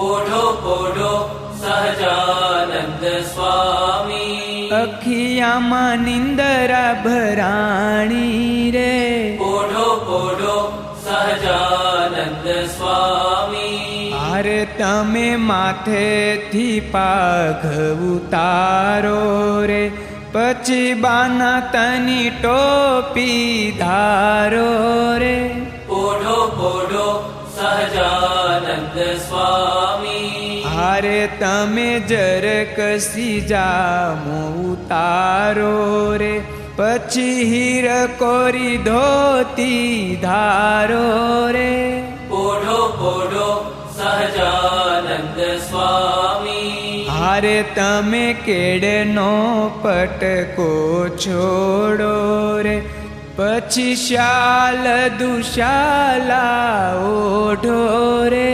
પોઢો પોઢો સહજાનંદ સ્વામી અખિયામાં નિંદરા ભરાણી રે પોઢો પોઢો સહજાનંદ સ્વામી અરે તમે માથેથી પાઘ ઉતારો રે પછી બાના તની ટોપી ધારો રે પોઢો પોઢો સહજાનંદ સ્વામી. હારે તમે જરક જામો ઉતારો રે પછી હીર કોરી ધોતી ધારો રે. પોઢો પોઢો સહજાનંદ સ્વામી. હારે તમે કેડનો પટકો છોડો રે પછી શાલ દુશાલા ઓઢો રે.